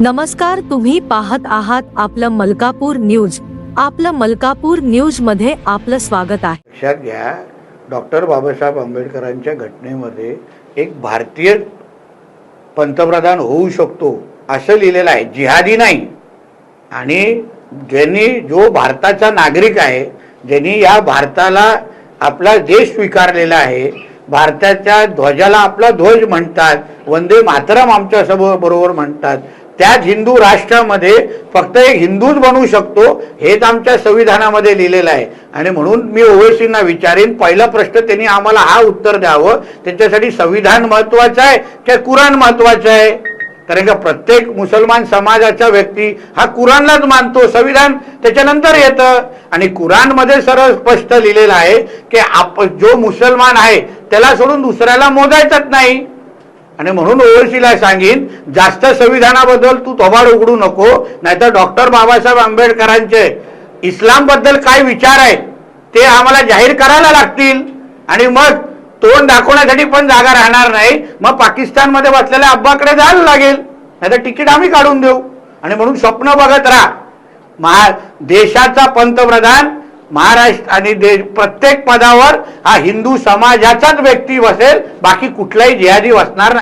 नमस्कार तुम्ही पाहत आहात आपलं मलकापूर न्यूज. आपलं मलकापूर न्यूजमध्ये आपलं स्वागत आहे. लक्षात घ्या डॉक्टर बाबासाहेब आंबेडकरांच्या घटनेमध्ये एक भारतीय पंतप्रधान होऊ शकतो असं लिहिलेलं आहे. जिहादी नाही. आणि ज्यांनी जो भारताचा नागरिक आहे ज्यांनी या भारताला आपला देश स्वीकारलेला आहे भारताच्या ध्वजाला आपला ध्वज म्हणतात वंदे मातरम आमच्या सब बरोबर म्हणतात त्याच हिंदू राष्ट्रामध्ये फक्त एक हिंदूच बनवू शकतो हेच आमच्या संविधानामध्ये लिहिलेलं आहे. आणि म्हणून मी ओवेसींना विचारेन पहिला प्रश्न त्यांनी आम्हाला हा उत्तर द्यावं त्यांच्यासाठी संविधान महत्वाचं आहे की कुराण महत्वाचं आहे? कारण का प्रत्येक मुसलमान समाजाचा व्यक्ती हा कुराणलाच मानतो संविधान त्याच्यानंतर येतं. आणि कुराणमध्ये सरळ स्पष्ट लिहिलेलं आहे की आप जो मुसलमान आहे त्याला सोडून दुसऱ्याला मोजायचंच नाही. आणि म्हणून ओवरसीला सांगीन जास्त संविधानाबद्दल तू थोबाड उघडू नको नाहीतर डॉक्टर बाबासाहेब आंबेडकरांचे इस्लामबद्दल काय विचार आहेत ते आम्हाला जाहीर करायला लागतील. आणि मग तोंड दाखवण्यासाठी पण जागा राहणार नाही मग पाकिस्तानमध्ये बसलेल्या अब्बाकडे जायला लागेल नाहीतर तिकीट आम्ही काढून देऊ. आणि म्हणून स्वप्न बघत राहा. महा देशाचा पंतप्रधान महाराष्ट्र आणि देश प्रत्येक पदावर हा हिंदू समाजाचाच व्यक्ती बसेल बाकी कुठलाही जिहादी बसणार नाही.